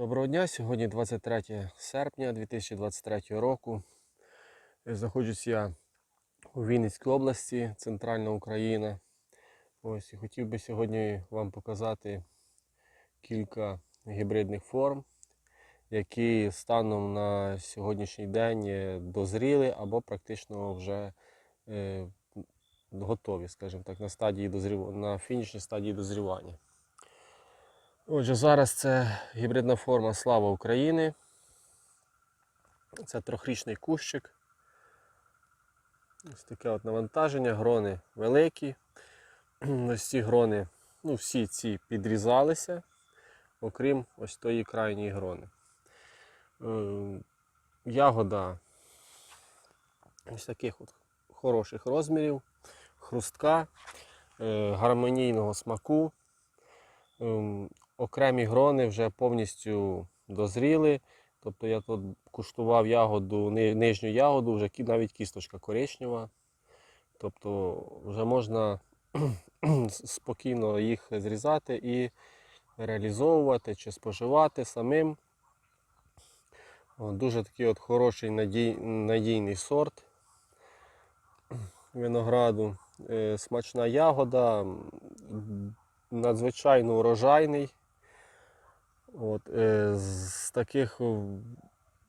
Доброго дня, сьогодні 23 серпня 2023 року. Е, Знаходжусь я у Вінницькій області, центральна Україна. Ось і хотів би сьогодні вам показати кілька гібридних форм, які станом на сьогоднішній день е, дозріли або практично вже е, готові, скажімо так, на стадії дозрів... на фінішній стадії дозрівання. Отже, зараз це гібридна форма Слава України. Це трьохрічний кущик. Ось таке от навантаження, грони великі. Ось ці грони, ну всі ці підрізалися, окрім ось тої крайньої грони. Е, Ягода ось таких от хороших розмірів, хрустка, е, гармонійного смаку. Ем, Окремі грони вже повністю дозріли. Тобто я тут куштував ягоду, нижню ягоду, вже навіть кісточка коричнева. Тобто вже можна спокійно їх зрізати і реалізовувати чи споживати самим. Дуже такий от хороший надій, надійний сорт винограду. Е, Смачна ягода, надзвичайно урожайний. От, е, з таких е,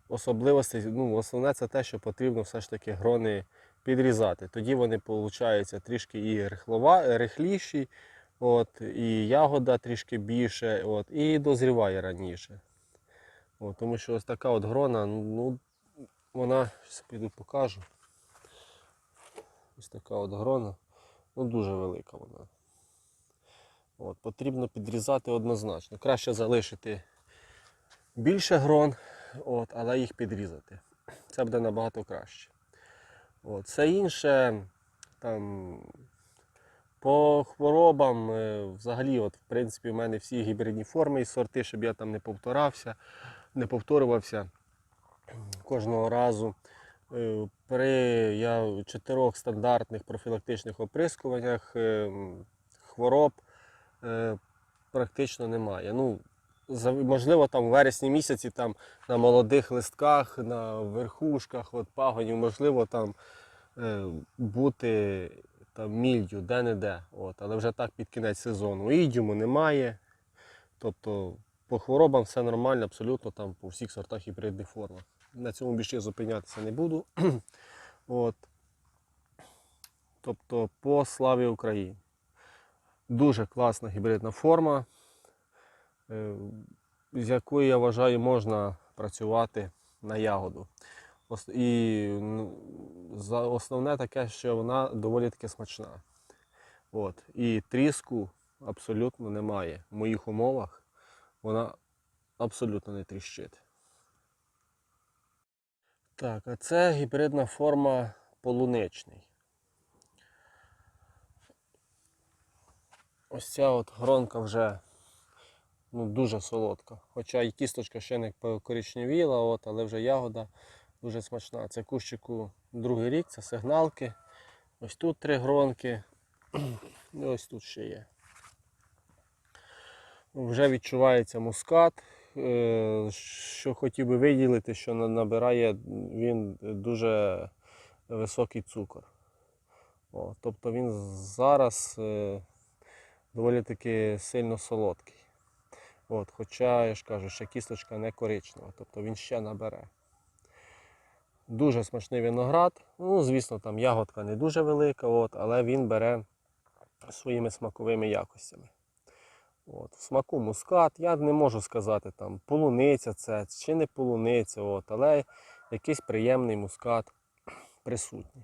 особливостей, ну, основне це те, що потрібно все ж таки грони підрізати. Тоді вони получаються трішки і рихлова, рихліші, от, і ягода трішки більше, от, і дозріває раніше. От, тому що ось така от грона, ну, вона, зараз піду покажу. Ось така от грона, ну дуже велика вона. От, потрібно підрізати однозначно. Краще залишити більше грон, от, але їх підрізати. Це буде набагато краще. От, все інше, там, по хворобам, е, взагалі, от, в принципі, в мене всі гібридні форми і сорти, щоб я там не повторався, не повторювався кожного разу. Е, При я чотирьох стандартних профілактичних оприскуваннях е, хвороб е, практично немає. Ну, можливо, там в вересні місяці там, на молодих листках, на верхушках от, пагонів, можливо, там е, бути там, мільдю де-не-де. От, але вже так під кінець сезону. Ідюму немає. Тобто по хворобам все нормально, абсолютно там по всіх сортах гібридних формах. На цьому більше зупинятися не буду. От. Тобто по славі України. Дуже класна гібридна форма, е, з якою я вважаю можна працювати на ягоду. І ну, основне таке, що вона доволі таки смачна. От. І тріску абсолютно немає. В моїх умовах вона абсолютно не тріщить. Так, а це гібридна форма полуничний. Ось ця от гронка вже ну, дуже солодка. Хоча і кісточка ще не покоричневіла, от, але вже ягода дуже смачна. Це кущику другий рік, це сигналки. Ось тут три гронки. І ось тут ще є. Вже відчувається мускат. Е, Що хотів би виділити, що на- набирає він дуже високий цукор. О, тобто він зараз е, доволі таки сильно солодкий. От, хоча, я ж кажу, ще кісточка не коричнева, тобто він ще набере. Дуже смачний виноград. Ну, звісно, там ягодка не дуже велика, от, але він бере своїми смаковими якостями. От, в смаку мускат, я не можу сказати, там, полуниця це чи не полуниця, от, але якийсь приємний мускат присутній.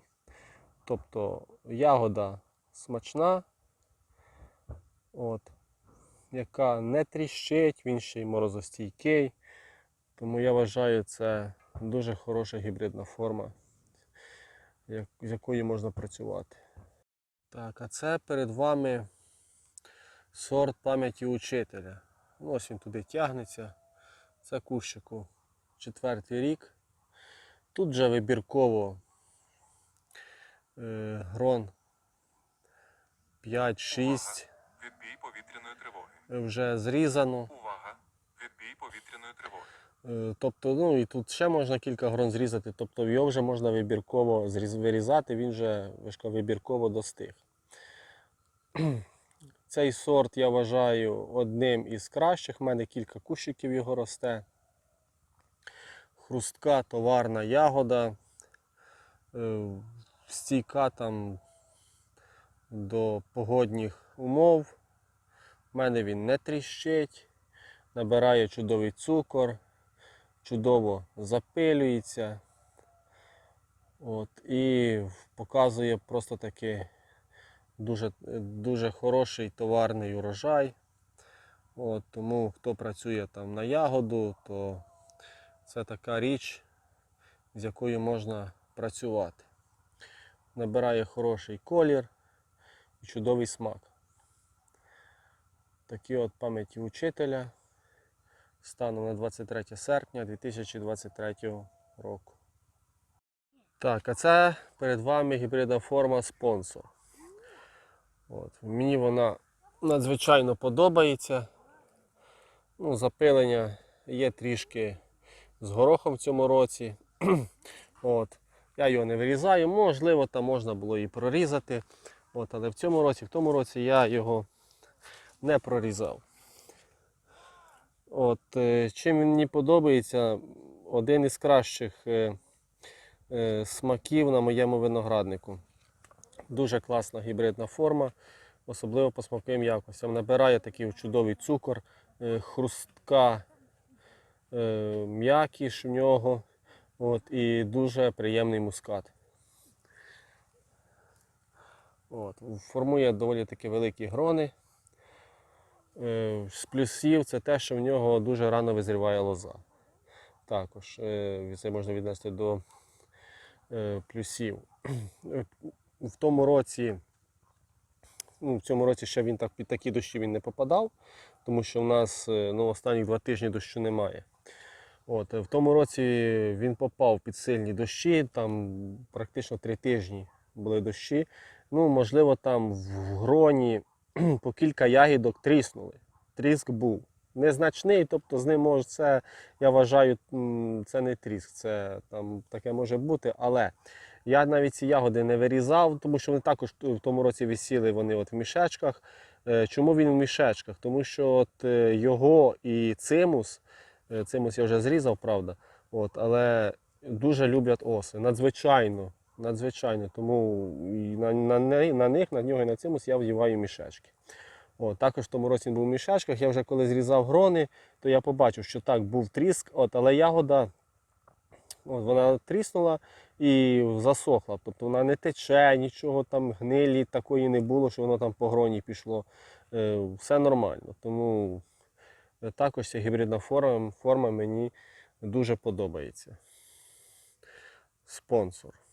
Тобто ягода смачна, от, яка не тріщить, він ще й морозостійкий. Тому я вважаю, це дуже хороша гібридна форма, як- з якою можна працювати. Так, а це перед вами сорт пам'яті учителя. Ну, Ось він туди тягнеться. Це кущику четвертий рік. Тут же вибірково е, грон 5-6 Відбій повітряної тривоги. вже зрізано. Увага! Відбій повітряної тривоги. Е, Тобто, ну і тут ще можна кілька грон зрізати, тобто його вже можна вибірково вирізати, він вже вибірково достиг. Цей сорт я вважаю одним із кращих. У мене кілька кущиків його росте. Хрустка, товарна ягода. е, Стійка там до погодних умов. У мене він не тріщить, набирає чудовий цукор, чудово запилюється. От, і показує просто таки дуже, дуже хороший товарний урожай. От, тому хто працює там на ягоду, то це така річ, з якою можна працювати. Набирає хороший колір і чудовий смак. Такі от пам'яті учителя станом на 23 серпня 2023 року. Так, а це перед вами гібридна форма спонсор. От. Мені вона надзвичайно подобається. Ну, запилення є трішки з горохом в цьому році. От. Я його не вирізаю, можливо, там можна було і прорізати. От, але в цьому році, в тому році я його не прорізав. От, е, чим мені подобається, один із кращих е, е, смаків на моєму винограднику. Дуже класна гібридна форма, особливо по смаковим якостям. Набирає такий чудовий цукор, хрустка м'якіш в нього от, і дуже приємний мускат. От, формує доволі таки великі грони. Е, З плюсів це те, що в нього дуже рано визріває лоза. Також е, це можна віднести до е, плюсів. В тому році, ну, в цьому році ще він так під такі дощі він не попадав, тому що в нас ну, останні два тижні дощу немає. От, в тому році він попав під сильні дощі, там практично три тижні були дощі. Ну, можливо, там в гроні по кілька ягідок тріснули. Тріск був. Незначний, тобто з ним може це, я вважаю, це не тріск, це там таке може бути. Але я навіть ці ягоди не вирізав, тому що вони також в тому році висіли вони от в мішечках. Е, Чому він в мішечках? Тому що от е, його і цимус, е, цимус я вже зрізав, правда, от, але дуже люблять оси. Надзвичайно. Надзвичайно. Тому і на, на, на них, на нього і на цимус я вдіваю мішечки. От, також в тому році він був в мішечках. Я вже коли зрізав грони, то я побачив, що так був тріск, от, але ягода от, вона тріснула і засохла. Тобто вона не тече, нічого там гнилі такої не було, що воно там по гроні пішло. Е, все нормально. Тому е, також ця гібридна форма, форма мені дуже подобається. Спонсор.